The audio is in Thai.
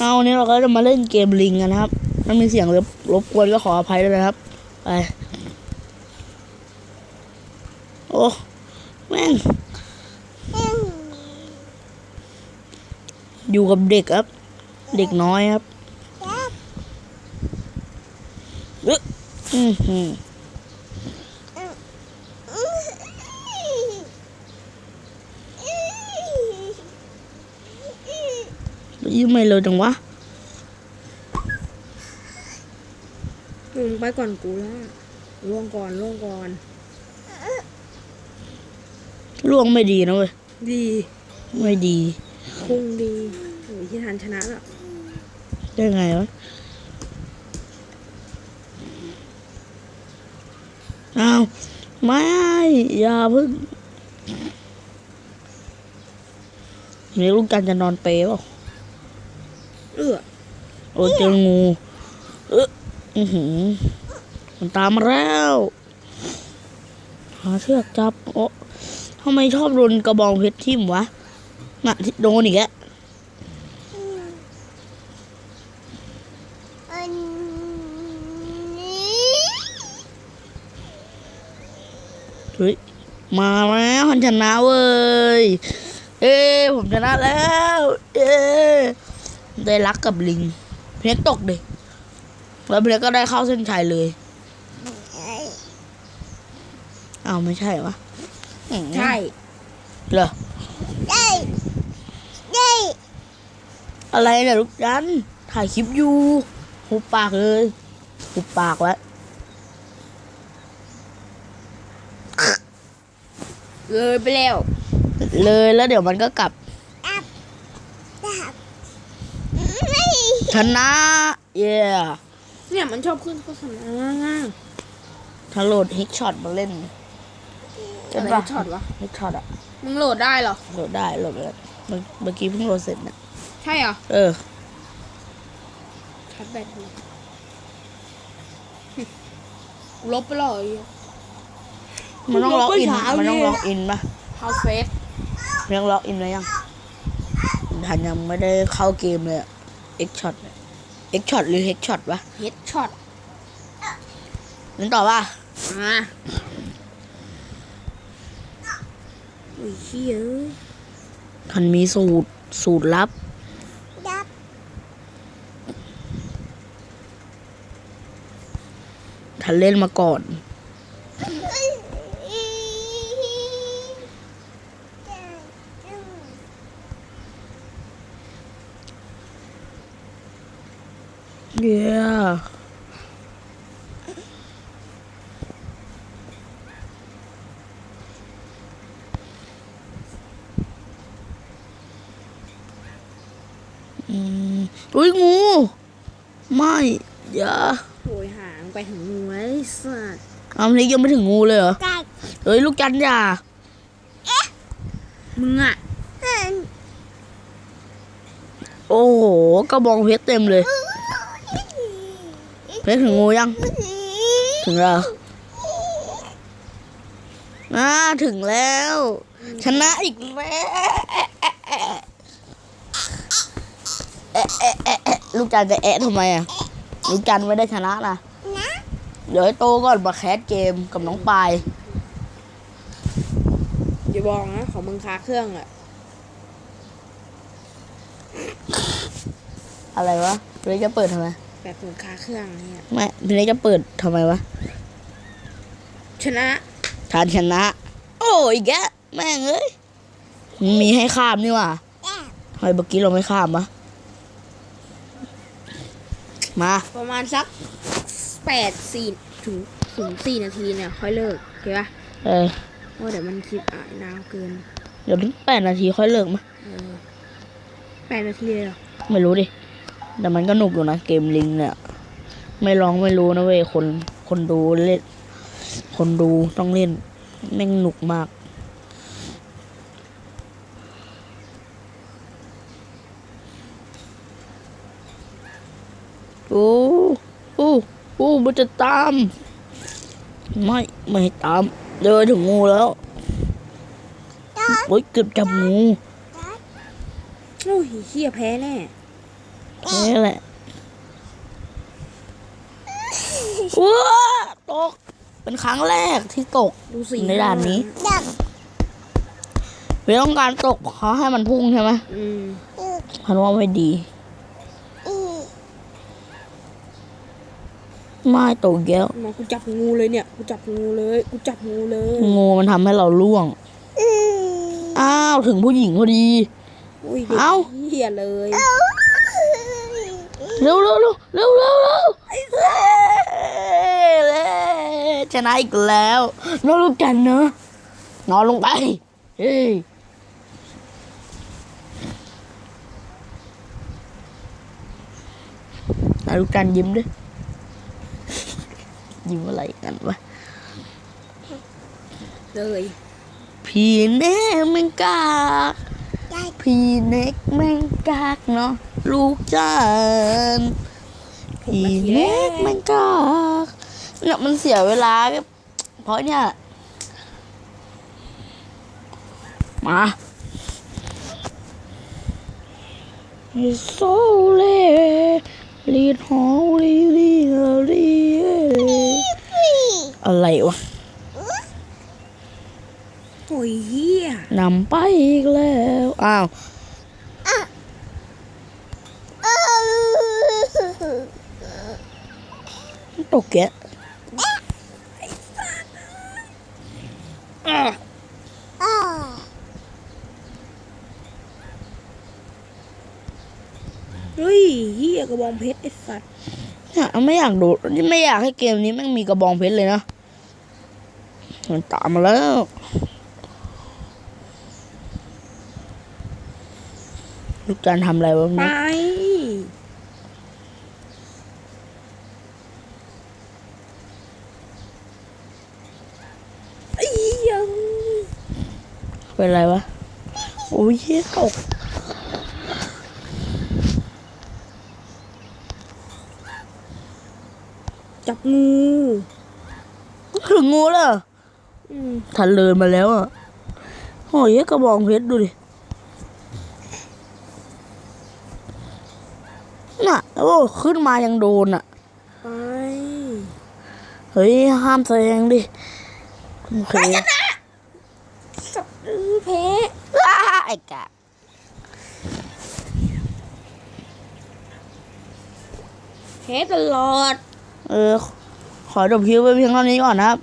เอาวันนี้เราก็จะมาเล่นเกมลิงกันนะครับ มันมีเสียงรบรบกวนก็ขออภัยด้วยนะครับ ไป โอ้แม่งอยู่กับเด็กครับ เด็กน้อยครับเอ๊ะอือหือ ยิ้มไม่เลยจังวะมึงไปก่อนกูแล้วล่วงก่อนล่วงก่อนล่วงไม่ดีนะเว้ย ดีไม่ดีพุ่งดีโอ้ยที่ทันชนะแล้วได้ไงวะอ้าวไม่อย่าเพิ่งนี่ลูกกันจะนอนเปรย์เปล่า เอื้อโอ้ยเจองู เอออือหือมันตามมาแล้ว หาเชือกจับโอ้ทำไมชอบโดนกระบองเพชรทิ่มวะน่ะที่โดนอีกแล้วเฮ้ยมาแล้วฉันชนะเว้ย เอ้ผมชนะแล้ว เอ้ ได้รักกับลิง เพชรตกดิแล้วเพชรก็ได้เข้าเส้นชัยเลยอ้าวไม่ใช่วะอืมใช่เหรออะไรเนี่ยลูกจันถ่ายคลิปอยู่หุบปากเลยหุบปากไว้เลยไปแล้ว เลยแล้วเดี๋ยวมันก็กลับ ชนะ เย้เนี่ยมันชอบขึ้นโฆษณาถ้าโหลดฮิกช็อตมาเล่นอะไรช็อตวะฮิกช็อตอะมึงโหลดได้เหรอ โหลดได้โหลดไปแล้วเมื่อเมื่อกี้เพิ่งโหลดเสร็จนะใช่เหรอ เออชาร์จแบตเลยลบไปเลยมันต้องล็อกอินเมื่อเช้ามันต้องนี่ล็อกอินปะเฮาเฟสเรื่องล็อกอินแล้วยังทันยังไม่ได้เข้าเกมเลยอะ เอ็กช็อตเอ็กช็อตหรือเฮกช็อตวะเฮดช็อตนั่นต่อว่าอะโอ้ยเฮ้ยเอ้ยทันมีสูตรสูตรลับทันเล่นมาก่อน เย้อืมอุ้ยงู ไม่อย่าโอยหางไปถึงงูไอ้สัตว์อามนี้ยังไม่ถึงงูเลยเหรอเฮ้ย ลูกจันอย่า มึงอะ โอ้โห กระบองเพชรเต็มเลย เพชรถึงงูยัง ถึงแล้วอ่าถึงแล้ว ชนะอีกแล้วแอะแอะแอะแอะลูกจันจะแอะทำไมอะ ลูกจันไม่ได้ชนะนะเดี๋ยวให้โตก่อนมาแคสเกมกับน้องปายอย่าบอกนะ ของมึงค้าเครื่องอะ อะไรวะพี่เล็กจะเปิดทำไม แบบมึงค้าเครื่องเนี่ยไม่พี่เล็กจะเปิดทำไมวะชนะทานชนะ โอ้ยแกะแม่งเอ้ยมีให้ข้ามนี่หว่าทำไมเมื่อกี้เราไม่ข้ามวะมา ประมาณสักแปดสี่ถึงถึงสี่นาทีเนี่ยค่อยเลิกโอเคปะเออเพราะเดี๋ยวมันคลิปอะนานเกิน เดี๋ยวถึงแปดนาทีค่อยเลิกมั้ยเออแปดนาทีเลยเหรอ ไม่รู้ดิ แต่มันก็หนุกอยู่นะเกมลิงเนี่ย ไม่ลองไม่รู้นะเว้ยคนคนดูเล่น คนดูต้องเล่นแม่งหนุกมากโอ้โอ้โอ้มันจะตาม ไม่ไม่ให้ตาม เดินถึงงูแล้วโอ้ยเกือบจับงูโอ้ยเฮียแพ้แน่ นี่แหละว้าตก เป็นครั้งแรกที่ตกดูสิในด่านนี้ไม่ต้องการตกเขาให้มันพุ่งใช่ไหมอืมพันว่าไม่ดี ไม่ตกแก้วมากูจับงูเลยเนี่ย กูจับงูเลย กูจับงูเลย งูมันทำให้เราล่วง อ้าว ถึงผู้หญิงพอดีอุ้ยเด็กเอ้าเหี้ยเลย เร็วเร็วเร็วเร็วเร็วเร็วเย้ชนะอีกแล้วนอนลูกกันเนอะนอนลงไปเฮ้ยนายลูกกันยิ้มด้วยยิ้มอะไรกันวะเลยพี่เน็กแมงกาก พี่เน็กแมงกากเนาะลูกจานพี่เน็กแมงกากเนี่ยมันเสียเวลาเพราะเนี่ยมาโซเลลีดฮอลลีลีลีอะไรวะโอ้ ยเหี้ยนำไปอีกแล้ว อ้าวตกแกะเฮ้ยเหี้ยกระบองเพชรไอ้สัตว์เนี่ยไม่อยากดูไม่อยากให้เกมนี้แม่งมีกระบองเพชรเลยนะมันตามมาแล้ว ลูกจานทำอะไรวะไป เนี่ยไอ้เหี้ยเป็นไรวะ โอ้ยเหี้ยตกจับงูถึงงูแล้วเหรออืมทันเลินมาแล้วอะโอ้ยกระบองเพชรดูดิ น่ะ โอ้ ขึ้นมายังโดนอะไปเฮ้ย ห้ามแซงดิ โอเคสัตว์เออแพ้อ้าไอ้กะแพ้ตลอด เออ ขอจบคลิปไว้เพียงเท่านี้ก่อนนะครับ